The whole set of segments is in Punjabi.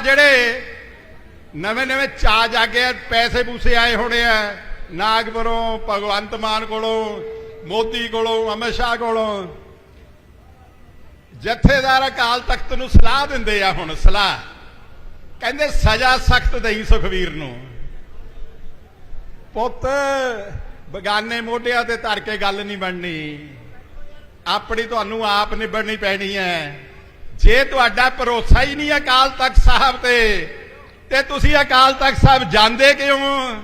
ਆ ਜਿਹੜੇ ਨਵੇਂ ਨਵੇਂ ਚਾ ਜਾਗੇ ਪੈਸੇ ਪੂਸੇ ਆਏ ਹੋਣੇ ਆ, ਨਾਗਪੁਰੋਂ ਭਗਵੰਤ ਮਾਨ ਕੋਲੋਂ, ਮੋਦੀ ਕੋਲੋਂ, ਅਮਿਤ ਸ਼ਾਹ ਕੋਲੋਂ, ਜਥੇਦਾਰ ਅਕਾਲ ਤਖਤ ਨੂੰ ਸਲਾਹ ਦਿੰਦੇ ਆ ਹੁਣ, ਸਲਾਹ। ਕਹਿੰਦੇ ਸਜ਼ਾ ਸਖਤ ਦੇਈ ਸੁਖਵੀਰ ਨੂੰ। ਪੁੱਤ, ਬਗਾਨੇ ਮੋਢਿਆਂ ਤੇ ਧਰ ਕੇ ਗੱਲ ਨਹੀਂ ਬਣਨੀ। ਆਪਣੀ ਤੁਹਾਨੂੰ ਆਪ ਨਿਭਣੀ ਪੈਣੀ ਹੈ। ਜੇ ਤੁਹਾਡਾ ਭਰੋਸਾ ਹੀ ਨਹੀਂ ਅਕਾਲ ਤਖਤ ਸਾਹਿਬ ਤੇ ਤੇ ਤੁਸੀਂ ਅਕਾਲ ਤਖਤ ਸਾਹਿਬ ਜਾਂਦੇ ਕਿਉਂ?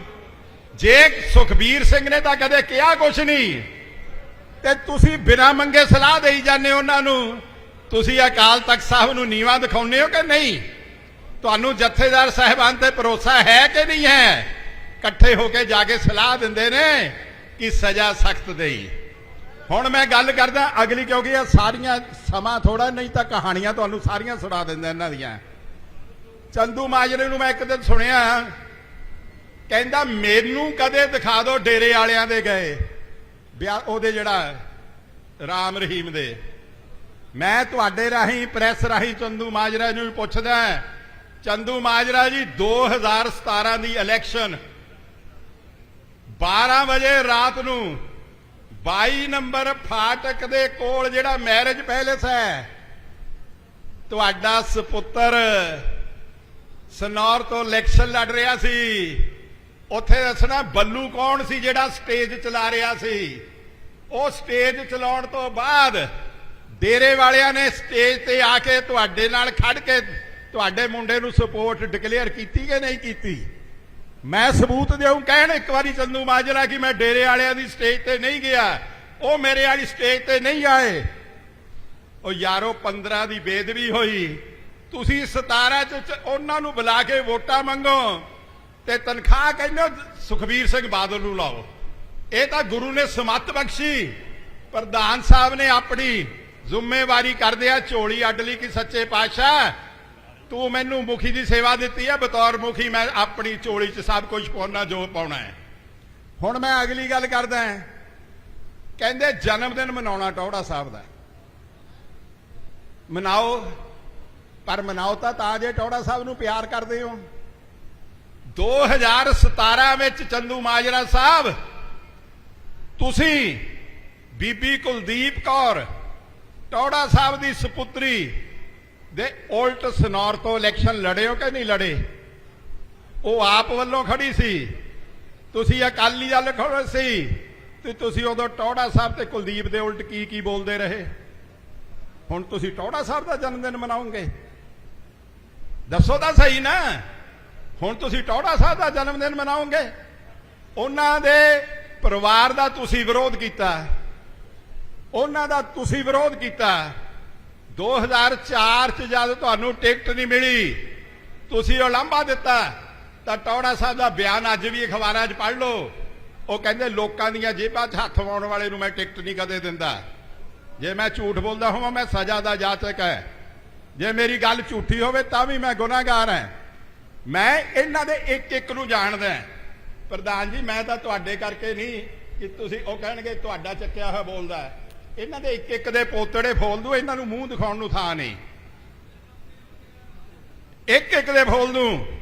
ਜੇ ਸੁਖਬੀਰ ਸਿੰਘ ਨੇ ਤਾਂ ਕਦੇ ਕਿਹਾ ਕੁਛ ਨਹੀਂ। ਤੇ ਤੁਸੀਂ ਬਿਨਾਂ ਮੰਗੇ ਸਲਾਹ ਦੇਈ ਜਾਂਦੇ ਹੋ ਉਹਨਾਂ ਨੂੰ। ਤੁਸੀਂ ਅਕਾਲ ਤਖਤ ਸਾਹਿਬ ਨੂੰ ਨੀਵਾ ਦਿਖਾਉਂਦੇ ਹੋ ਕਿ ਨਹੀਂ? ਤੁਹਾਨੂੰ ਜਥੇਦਾਰ ਸਾਹਿਬਾਨ ਤੇ ਭਰੋਸਾ ਹੈ ਕਿ ਨਹੀਂ ਹੈ? ਇਕੱਠੇ ਹੋ ਕੇ ਜਾ ਕੇ ਸਲਾਹ ਦਿੰਦੇ ਨੇ ਕਿ ਸਜ਼ਾ ਸਖਤ ਦੇਈ। ਹੁਣ ਮੈਂ ਗੱਲ ਕਰਦਾ, ਅਗਲੀ ਕਿਉਂਕਿ ਇਹ ਸਾਰੀਆਂ ਸਮਾਂ ਥੋੜਾ ਨਹੀਂ ਤਾਂ ਕਹਾਣੀਆਂ ਤੁਹਾਨੂੰ ਸਾਰੀਆਂ ਸੁਣਾ ਦਿੰਦਾ ਇਹਨਾਂ ਦੀਆਂ। ਚੰਦੂ ਮਾਜਰੇ ਨੂੰ ਮੈਂ ਇੱਕ ਦਿਨ ਸੁਣਿਆ, ਕਹਿੰਦਾ, ਮੈਨੂੰ ਕਦੇ ਦਿਖਾ ਦਿਓ ਡੇਰੇ ਵਾਲਿਆਂ ਦੇ ਗਏ। ਵਿਆਹ, ਉਹਦੇ ਜਿਹੜਾ ਰਾਮ ਰਹੀਮ ਦੇ। ਮੈਂ ਤੁਹਾਡੇ ਰਾਹੀਂ, ਪ੍ਰੈਸ ਰਾਹੀਂ ਚੰਦੂ ਮਾਜਰਾ ਨੂੰ ਪੁੱਛਦਾ ਚੰਦੂ ਮਾਜਰਾ ਜੀ 2017 ਦੀ ਇਲੈਕਸ਼ਨ 12 ਵਜੇ ਰਾਤ ਨੂੰ 22 ਨੰਬਰ ਫਾਟਕ ਦੇ ਕੋਲ ਜਿਹੜਾ ਮੈਰਿਜ ਪੈਲੇਸ ਹੈ। ਤੁਹਾਡਾ ਸੁਪੁੱਤਰ ਸਨੌਰ ਤੋਂ ਇਲੈਕਸ਼ਨ ਲੜ ਰਿਹਾ ਸੀ। ਉੱਥੇ ਦੱਸਣਾ ਬੱਲੂ ਕੌਣ ਸੀ ਜਿਹੜਾ ਸਟੇਜ ਚਲਾ ਰਿਹਾ ਸੀ? ਉਹ ਸਟੇਜ ਚਲਾਉਣ ਤੋਂ ਬਾਅਦ ਡੇਰੇ ਵਾਲਿਆਂ ਨੇ ਸਟੇਜ ਤੇ ਆ ਕੇ ਤੁਹਾਡੇ ਨਾਲ ਖੜ ਕੇ ਤੁਹਾਡੇ ਮੁੰਡੇ ਨੂੰ ਸਪੋਰਟ ਡਿਕਲੇਅਰ ਕੀਤੀ ਕਿ ਨਹੀਂ ਕੀਤੀ? ਮੈਂ ਸਬੂਤ ਦਿਉਂ ਕਹਿਣ ਇੱਕ ਵਾਰੀ ਚੰਦੂ ਮਾਜਰਾ ਕਿ ਮੈਂ ਡੇਰੇ ਵਾਲਿਆਂ ਦੀ ਸਟੇਜ ਤੇ ਨਹੀਂ ਗਿਆ। ਉਹ ਮੇਰੇ ਵਾਲੀ ਸਟੇਜ ਤੇ ਨਹੀਂ ਆਏ। ਉਹ ਯਾਰੋ 15 ਦੀ ਬੇਦਬੀ ਹੋਈ। ਤੁਸੀਂ 17 ਚ ਉਹਨਾਂ ਨੂੰ ਬੁਲਾ ਕੇ ਵੋਟਾਂ ਮੰਗੋ ਤੇ ਤਨਖਾਹ ਕਹਿੰਦੇ ਹੋ, ਸੁਖਬੀਰ ਸਿੰਘ ਬਾਦਲ ਨੂੰ ਲਾਓ। ਇਹ ਤਾਂ ਗੁਰੂ ਨੇ ਸਮੱਤ ਬਖਸ਼ੀ। ਪ੍ਰਧਾਨ ਸਾਹਿਬ ਨੇ ਆਪਣੀ ਜ਼ਿੰਮੇਵਾਰੀ ਕਰਦਿਆਂ ਝੋਲੀ ਅੱਡ ਲਈ ਕਿ ਸੱਚੇ ਪਾਤਸ਼ਾਹ। ਤੂੰ ਮੈਨੂੰ ਮੁਖੀ ਦੀ ਸੇਵਾ ਦਿੱਤੀ ਹੈ ਬਤੌਰ ਮੁਖੀ ਮੈਂ ਆਪਣੀ ਝੋਲੀ 'ਚ ਸਭ ਕੁਝ ਪਾਉਣਾ, ਜੋ ਪਾਉਣਾ ਹੈ। ਹੁਣ ਮੈਂ ਅਗਲੀ ਗੱਲ ਕਰਦਾ ਹਾਂ। ਕਹਿੰਦੇ ਜਨਮ ਦਿਨ ਮਨਾਉਣਾ ਟੌੜਾ ਸਾਹਿਬ ਦਾ। ਮਨਾਓ, ਪਰ ਮਨਾਓ ਤਾਂ ਤਾਂ ਜੇ ਟੌੜਾ ਸਾਹਿਬ ਨੂੰ ਪਿਆਰ ਕਰਦੇ ਹੋ। 2017 ਵਿੱਚ ਚੰਦੂ ਮਾਜਰਾ ਸਾਹਿਬ, ਤੁਸੀਂ ਬੀਬੀ ਕੁਲਦੀਪ ਕੌਰ ਟੌੜਾ ਸਾਹਿਬ ਦੀ ਸੁਪੁੱਤਰੀ ਦੇ ਉਲਟ ਸਨੌਰ ਤੋਂ ਇਲੈਕਸ਼ਨ ਲੜੇ ਹੋ ਕਿ ਨਹੀਂ ਲੜੇ? ਉਹ ਆਪ ਵੱਲੋਂ ਖੜੀ ਸੀ। ਤੁਸੀਂ ਅਕਾਲੀ ਦਲ ਖੜੇ ਸੀ ਤੇ ਤੁਸੀਂ ਉਦੋਂ ਟੌੜਾ ਸਾਹਿਬ ਤੇ ਕੁਲਦੀਪ ਦੇ ਉਲਟ ਕੀ ਕੀ ਬੋਲਦੇ ਰਹੇ? ਹੁਣ ਤੁਸੀਂ ਟੌੜਾ ਸਾਹਿਬ ਦਾ ਜਨਮ ਦਿਨ ਮਨਾਉਂਗੇ ਦੱਸੋ ਤਾਂ ਸਹੀ ਨਾ। ਹੁਣ ਤੁਸੀਂ ਟੌੜਾ ਸਾਹਿਬ ਦਾ ਜਨਮ ਦਿਨ ਮਨਾਓਗੇ। ਉਹਨਾਂ ਦੇ ਪਰਿਵਾਰ ਦਾ ਤੁਸੀਂ ਵਿਰੋਧ ਕੀਤਾ। ਉਹਨਾਂ ਦਾ ਤੁਸੀਂ ਵਿਰੋਧ ਕੀਤਾ। 2004 ਚ ਜਦ ਤੁਹਾਨੂੰ ਟਿਕਟ ਨਹੀਂ ਮਿਲੀ, ਤੁਸੀਂ ਉਹ ਲਾਂਭਾ ਦਿੱਤਾ, ਤਾਂ ਟੌੜਾ ਸਾਹਿਬ ਦਾ ਬਿਆਨ ਅੱਜ ਵੀ ਅਖਬਾਰਾਂ 'ਚ ਪੜ੍ਹ ਲਓ। ਉਹ ਕਹਿੰਦੇ ਲੋਕਾਂ ਦੀਆਂ ਜੇਬਾਂ 'ਚ ਹੱਥ ਪਾਉਣ ਵਾਲੇ ਨੂੰ ਮੈਂ ਟਿਕਟ ਨਹੀਂ ਕਦੇ ਦਿੰਦਾ। ਜੇ ਮੈਂ ਝੂਠ ਬੋਲਦਾ ਹੋਵਾਂ, ਮੈਂ ਸਜ਼ਾ ਦਾ ਜਾਚਕ ਹੈ। ਜੇ ਮੇਰੀ ਗੱਲ ਝੂਠੀ ਹੋਵੇ, ਤਾਂ ਵੀ ਮੈਂ ਗੁਨਾਹਗਾਰ ਹਾਂ। ਮੈਂ ਇਹਨਾਂ ਦੇ ਇੱਕ ਇੱਕ ਨੂੰ ਜਾਣਦਾ ਪ੍ਰਧਾਨ ਜੀ, ਮੈਂ ਤਾਂ ਤੁਹਾਡੇ ਕਰਕੇ ਨਹੀਂ ਕਿ ਤੁਸੀਂ ਉਹ ਕਹਿਣਗੇ, ਤੁਹਾਡਾ ਚੱਕਿਆ ਹੋਇਆ ਬੋਲਦਾ ਹੈ। ਇਹਨਾਂ ਦੇ ਇੱਕ ਇੱਕ ਦੇ ਪੋਤੜੇ ਫੋਲ ਦੂ ਇਹਨਾਂ ਨੂੰ ਮੂੰਹ ਦਿਖਾਉਣ ਨੂੰ ਥਾਂ ਨਹੀਂ। ਇੱਕ ਇੱਕ ਦੇ ਫੋਲ ਦੂੰ